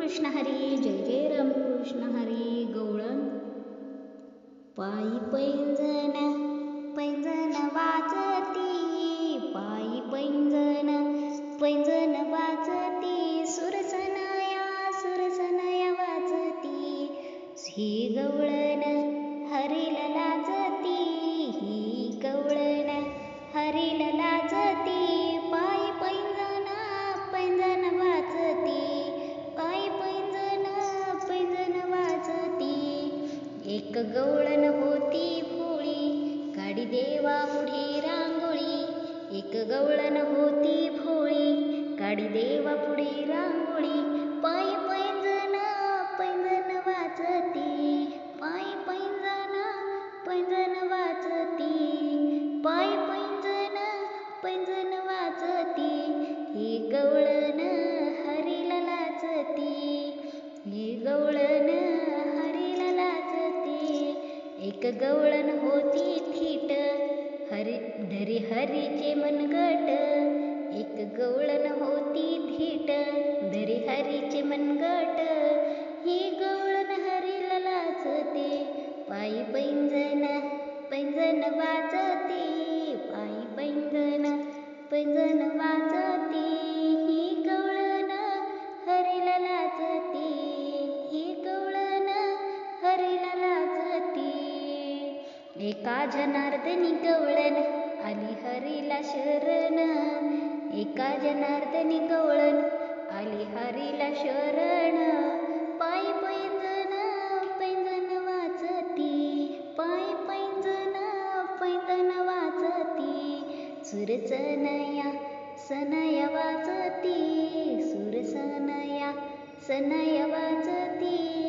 कृष्ण हरी जय जय रामकृष्ण हरी गवळण पायी पैंजण पैंजण वाचती पायी पैंजण पैंजण वाचती सुरसनया सुरसनया वाचती. ही गवळण हरीला लाजती ही गवळण हरीला लाजती. एक गवळण होती भोळी काढी देवा पुढे रांगोळी. एक गवळण होती भोळी काढी देवा पुढे रांगोळी. पायी पैंजण पैंजण वाचती पायी पैंजण पैंजण वाचती पायी एक गवळण होती थीट. हरी धरी हरीचे मनगट. एक गवळण होती धीट. धरी हरीचे मनगट. ही गवळण हरीला लाजते पायी पैंजण पैंजण वाजती. एका जनार्दनी गवळण आली हरीला शरण. एका जनार्दनी गवळण आली हरीला शरण. पाय पैंजण पैंजण वाजती पाय पैंजण पैंजण वाजती सुरसनया सनय वाचती. सुरसनया सनय वाजती